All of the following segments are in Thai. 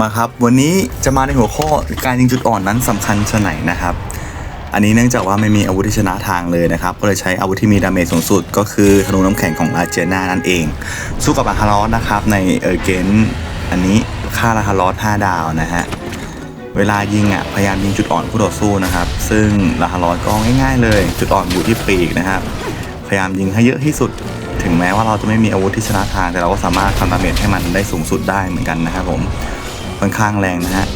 มาครับ วันนี้จะมาในหัวข้อการยิงจุดอ่อนนั้นสำคัญชะไหนนะครับ อันนี้เนื่องจากว่าไม่มีอาวุธที่ชนะทางเลยนะครับ ก็เลยใช้อาวุธที่มีดาเมจสูงสุด ก็คือธนูน้ำแข็งของอาเจนานั่นเอง สู้กับอาคารอสนะครับ ในเออเกนอันนี้ค่าอาคารอส5ดาวนะฮะเวลายิงอะพยายามยิงจุดอ่อนคู่ต่อสู้นะครับ ซึ่งลาฮารอสก็ง่าย ๆ เลย จุดอ่อนอยู่ที่ปีกนะครับ พยายามยิงให้เยอะที่สุด ถึงแม้ว่าเราจะไม่มีอาวุธที่ชนะทางแต่เราก็สามารถทำดาเมจให้มันได้สูงสุดได้เหมือนกันนะครับผม ค่อนข้างแรงนะฮะ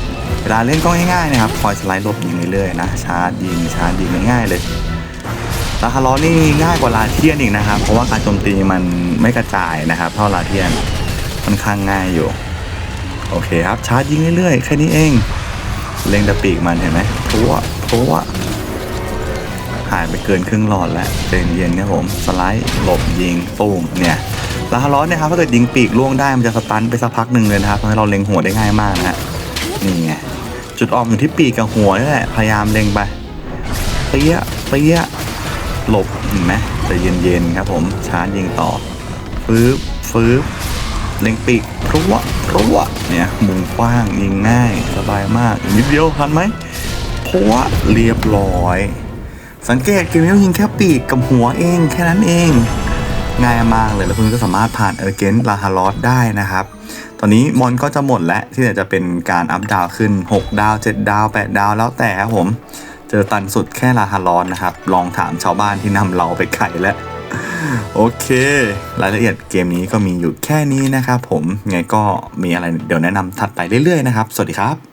เวลาเล่นก็ง่ายๆนะครับคอยสไลด์หลบยิงเรื่อยๆนะชาร์จยิงชาร์จยิงง่ายๆเลยลาฮารอสนี่ง่ายกว่าลาเทียนอีกนะครับ เพราะว่าการโจมตีมันไม่กระจายนะครับเท่าลาเทียนค่อนข้างง่ายอยู่โอเคครับชาร์จยิงเรื่อยๆแค่นี้เองเล็งต่ปีกมันเห็นไหมพัวพัวหายไปเกินครึ่งหลอดแล้วเจนเย็นเนี่ยผมสไลด์หลบยิงตูมเนี่ย ลาฮาร้อนเนี่ยครับถ้าเกิดยิงปีกล่วงได้มันจะสตันไปสักพักหนึ่งเลยนะครับทำให้เราเล็งหัวได้ง่ายมากนะฮะนี่ไงจุดออกอยู่ที่ปีกกับหัวนี่แหละพยายามเล็งไปเปี้ยเปี้ยหลบเห็นไหมแต่เย็นๆครับผมชาร์จยิงต่อฟื้บฟื้บเล็งปีกรัวรัวเนี่ยมุมกว้างยิงง่ายสบายมากอีกนิดเดียวทันไหมพรัวเรียบร้อย สังเกตเกมนี้ยิงแค่ปีกกับหัวเองแค่นั้นเอง ง่ายมากเลยแล้วคุณก็สามารถผ่านเออเกนลาฮารอสได้นะครับ ตอนนี้มอนก็จะหมดแล้วที่จะเป็นการอัพดาวขึ้น 6 ดาว 7 ดาว 8 ดาวแล้วแต่ครับผม เจอตันสุดแค่ลาฮารอสนะครับ ลองถามชาวบ้านที่นำเราไปไข่แล้วโอเค รายละเอียดเกมนี้ก็มีอยู่แค่นี้นะครับผมไงก็มีอะไรเดี๋ยวแนะนำถัดไปเรื่อยๆนะครับ สวัสดีครับ